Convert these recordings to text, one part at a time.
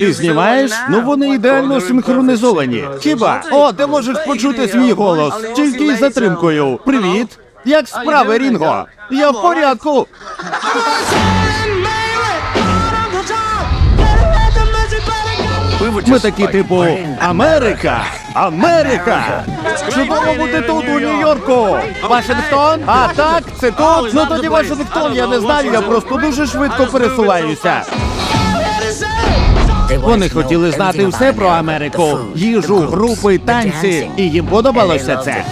Ти знімаєш? Ну вони ідеально синхронізовані. Хіба? О, ти можеш почути свій голос тільки із затримкою. Привіт! Як справи, Рінго? Я в порядку. Ми такі, типу, Америка! Америка! Чудово бути тут, у Нью-Йорку! Вашингтон? А так, це тут? Ну тоді Вашингтон, я не знаю, я просто дуже швидко пересуваюся. Вони хотіли знати все про Америку: їжу, групи, танці, і їм подобалося це.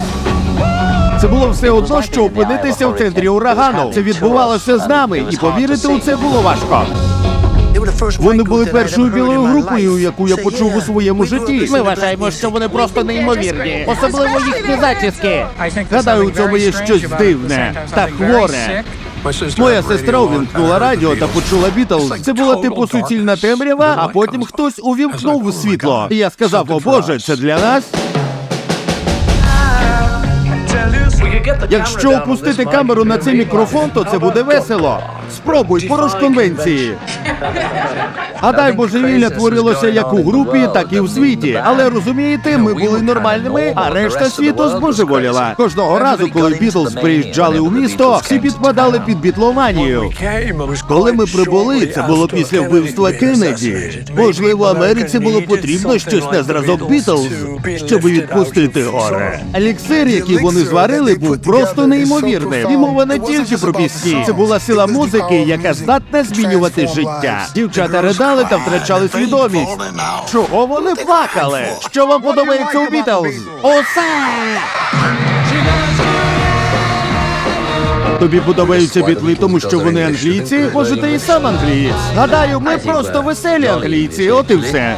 Це було все одно, що опинитися в центрі урагану. Це відбувалося з нами, і повірити у це було важко. Вони були першою білою групою, яку я почув у своєму житті. Ми вважаємо, що вони просто неймовірні, особливо їхні зачіски. Гадаю, у цьому є щось дивне та хворе. Моя сестра увімкнула радіо та почула Бітлз. Це була типу суцільна темрява, а потім хтось увімкнув світло. Я сказав: о Боже, це для нас. Якщо опустити камеру на цей мікрофон, то це буде весело. Спробуй, поруш конвенції. Гадай, божевілля творилося як у групі, так і в світі. Але розумієте, ми були нормальними, а решта світу збожеволіла. Кожного разу, коли Бітлз приїжджали у місто, всі підпадали під бітломанію. Коли ми прибули, це було після вбивства Кеннеді. Можливо, Америці було потрібно щось на зразок Бітлз, щоб відпустити горе. Еліксир, який вони зварили, був просто неймовірним. І мова не тільки про пісні. Це була сила музики, яка здатна змінювати життя. Дівчата ридали та втрачали свідомість. Чого вони плакали? Що вам подобається у Бітлз? Усе! Тобі подобаються бітли, тому що вони англійці? Може, ти і сам англієць? Гадаю, ми просто веселі англійці, от і все.